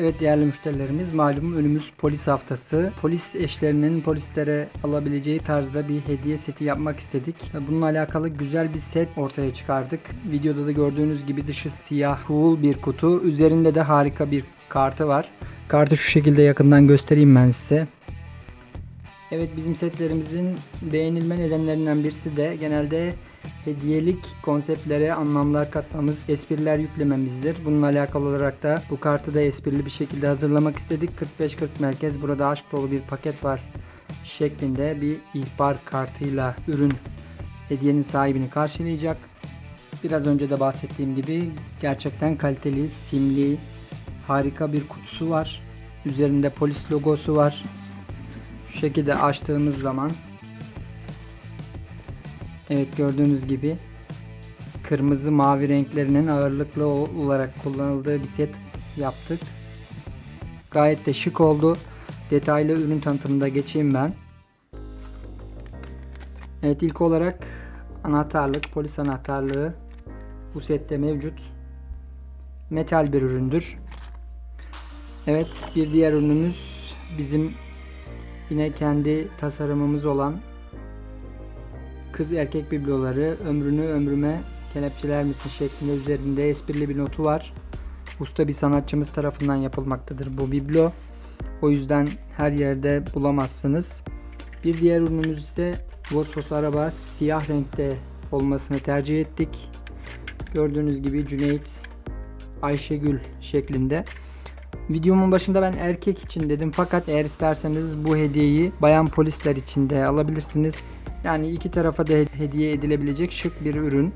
Evet değerli müşterilerimiz malum önümüz polis haftası. Polis eşlerinin polislere alabileceği tarzda bir hediye seti yapmak istedik. Bununla alakalı güzel bir set ortaya çıkardık. Videoda da gördüğünüz gibi dışı siyah cool bir kutu. Üzerinde de harika bir kartı var. Kartı şu şekilde yakından göstereyim ben size. Evet bizim setlerimizin beğenilme nedenlerinden birisi de genelde hediyelik konseptlere anlamlar katmamız, espriler yüklememizdir. Bununla alakalı olarak da bu kartı da esprili bir şekilde hazırlamak istedik. 45-40 merkez burada aşk dolu bir paket var şeklinde bir ihbar kartıyla ürün hediyenin sahibini karşılayacak. Biraz önce de bahsettiğim gibi gerçekten kaliteli, simli, harika bir kutusu var. Üzerinde polis logosu var. Şu şekilde açtığımız zaman Evet gördüğünüz gibi kırmızı mavi renklerinin ağırlıklı olarak kullanıldığı bir set yaptık. Gayet de şık oldu. Detaylı ürün tanıtımında geçeyim ben. Evet ilk olarak anahtarlık, polis anahtarlığı bu sette mevcut. Metal bir üründür. Evet bir diğer ürünümüz bizim yine kendi tasarımımız olan kız erkek bibloları ömrünü ömrüme kelepçeler misin şeklinde üzerinde esprili bir notu var. Usta bir sanatçımız tarafından yapılmaktadır bu biblo. O yüzden her yerde bulamazsınız. Bir diğer ürünümüz ise Vosvos araba siyah renkte olmasını tercih ettik. Gördüğünüz gibi Cüneyt Ayşegül şeklinde. Videomun başında ben erkek için dedim fakat eğer isterseniz bu hediyeyi bayan polisler için de alabilirsiniz. Yani iki tarafa da hediye edilebilecek şık bir ürün.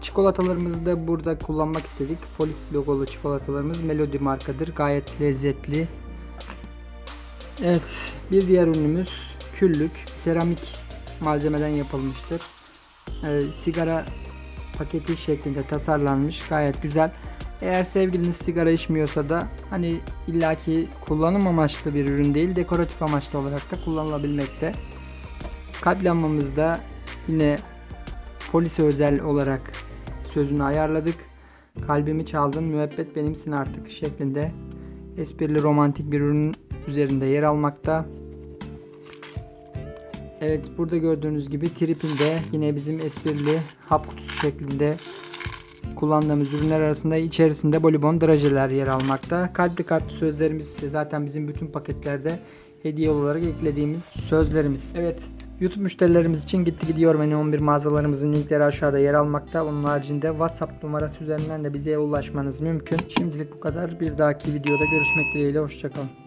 Çikolatalarımızı da burada kullanmak istedik. Polis logolu çikolatalarımız Melody markadır. Gayet lezzetli. Evet, bir diğer ürünümüz küllük. Seramik malzemeden yapılmıştır. Ee, sigara paketi şeklinde tasarlanmış. Gayet güzel. Eğer sevgiliniz sigara içmiyorsa da hani illaki kullanım amaçlı bir ürün değil, dekoratif amaçlı olarak da kullanılabilmekte. Kalp lambamızda yine polise özel olarak sözünü ayarladık. Kalbimi çaldın, müebbet benimsin artık şeklinde esprili romantik bir ürün üzerinde yer almakta. Evet burada gördüğünüz gibi tripinde yine bizim esprili hap kutusu şeklinde kullandığımız ürünler arasında içerisinde bolibon drajeler yer almakta. Kalpli kalpli sözlerimiz ise zaten bizim bütün paketlerde hediye olarak eklediğimiz sözlerimiz. Evet YouTube müşterilerimiz için gitti gidiyor menü 11 mağazalarımızın linkleri aşağıda yer almakta. Onun haricinde WhatsApp numarası üzerinden de bize ulaşmanız mümkün. Şimdilik bu kadar. Bir dahaki videoda görüşmek dileğiyle. Hoşçakalın.